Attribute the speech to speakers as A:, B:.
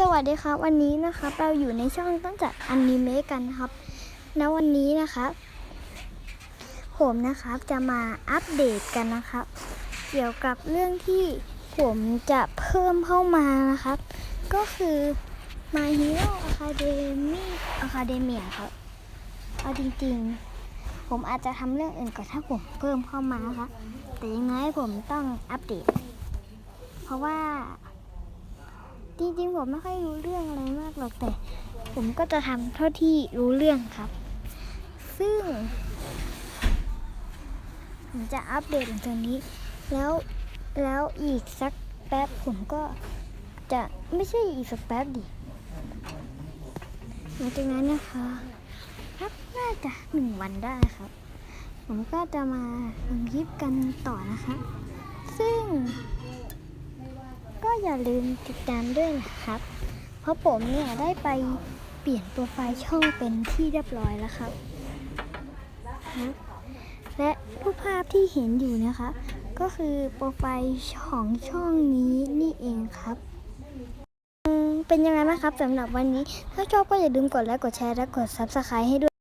A: สวัสดีครับ วันนี้นะครับเราอยู่ในช่องต้นจัดอนิเมะกันครับแล้ววันนี้นะครับ ผมนะครับจะมาอัปเดตกันนะครับ เกี่ยวกับเรื่องที่ผมจะเพิ่มเข้ามานะครับ ก็คือ My Hero Academy Academia ครับเอาจริงๆ ผมอาจจะทำเรื่องอื่นก่อนถ้าผมเพิ่มเข้ามานะครับแต่ยังไงผมต้องอัปเดต เพราะว่า จริงๆผมไม่ค่อยรู้เรื่องอะไรมากหรอกแต่ ผมก็จะทำเท่าที่รู้เรื่องครับ ซึ่ง ผมจะอัปเดตหลังจากนี้ แล้วแล้วอีกสักแป๊บผมก็จะไม่ใช่อีกสักแป๊บดิหลังจากนั้นนะคะครับน่าจะหนึ่งวันได้ครับ ผมก็จะมาทำคลิปกันต่อนะคะ ซึ่ง ก็อย่าลืมติดตามด้วยนะครับ เพราะผมเนี่ยได้ไปเปลี่ยนโปรไฟล์ช่องเป็นที่เรียบร้อยแล้วครับนะและรูปภาพที่เห็นอยู่นะคะ ก็คือโปรไฟล์ของช่องนี้นี่เองครับเป็นยังไงบ้างครับสำหรับวันนี้ ถ้าชอบก็อย่าลืมกดไลค์กดแชร์และกด Subscribe ให้ด้วย